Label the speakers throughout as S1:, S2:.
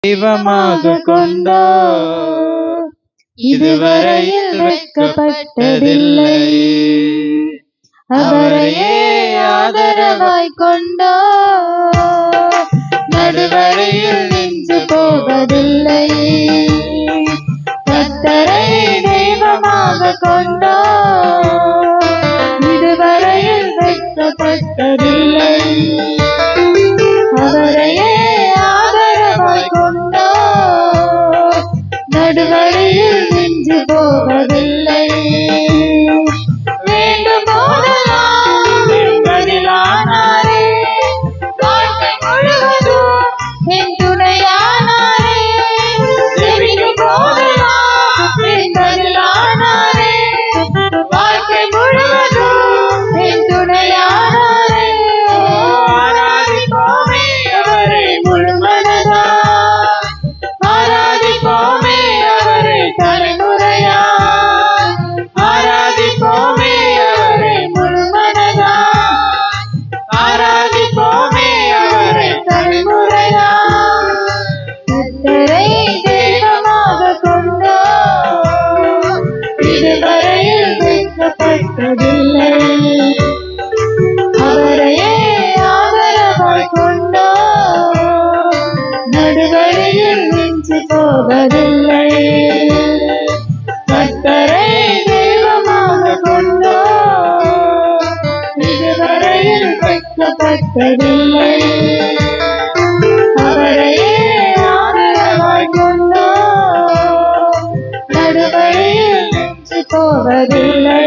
S1: தெய்வமாக கொண்டா? இதுவரையில் வைக்கப்பட்டதில்லை
S2: அவரையே ஆதரவாய் கொண்டா? நடுவரையில் நின்று போவதில்லை. கத்தரை தெய்வமாக கொண்டா? நெடுவழியில் நின்று போவதில்லை. போவதில்லை. கத்தரை தெய்வமாக கொண்டோ இதுவரையில் கட்டப்பட்டதில்லை அவரையே ஆதரவாய் போவதில்லை.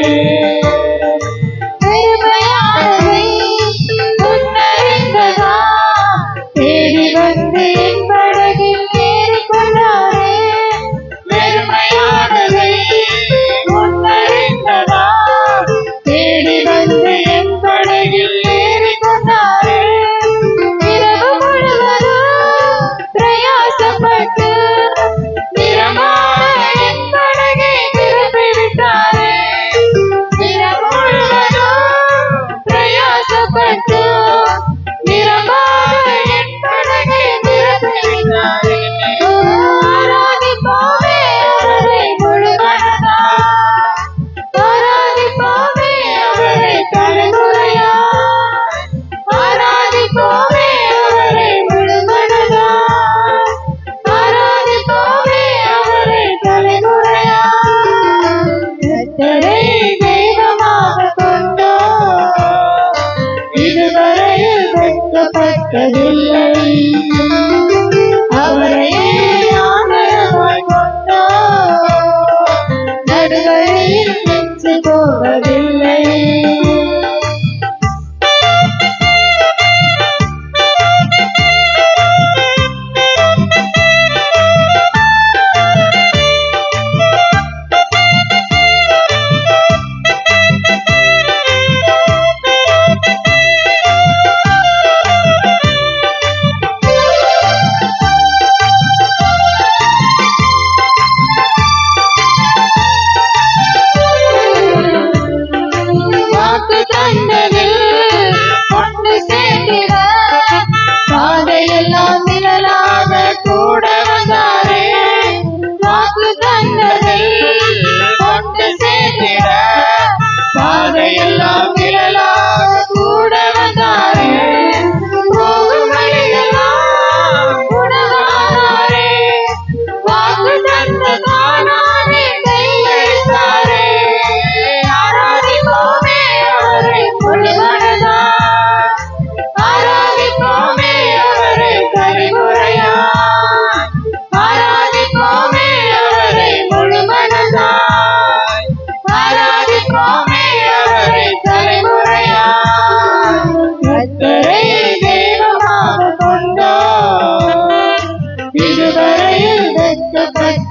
S2: கதில்லை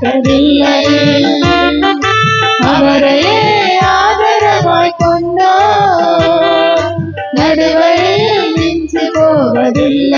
S2: மறுக்கவில்லை அவரையே ஆதரவாய் கொண்டோ நடுவழியில் நின்று போவதில்லை.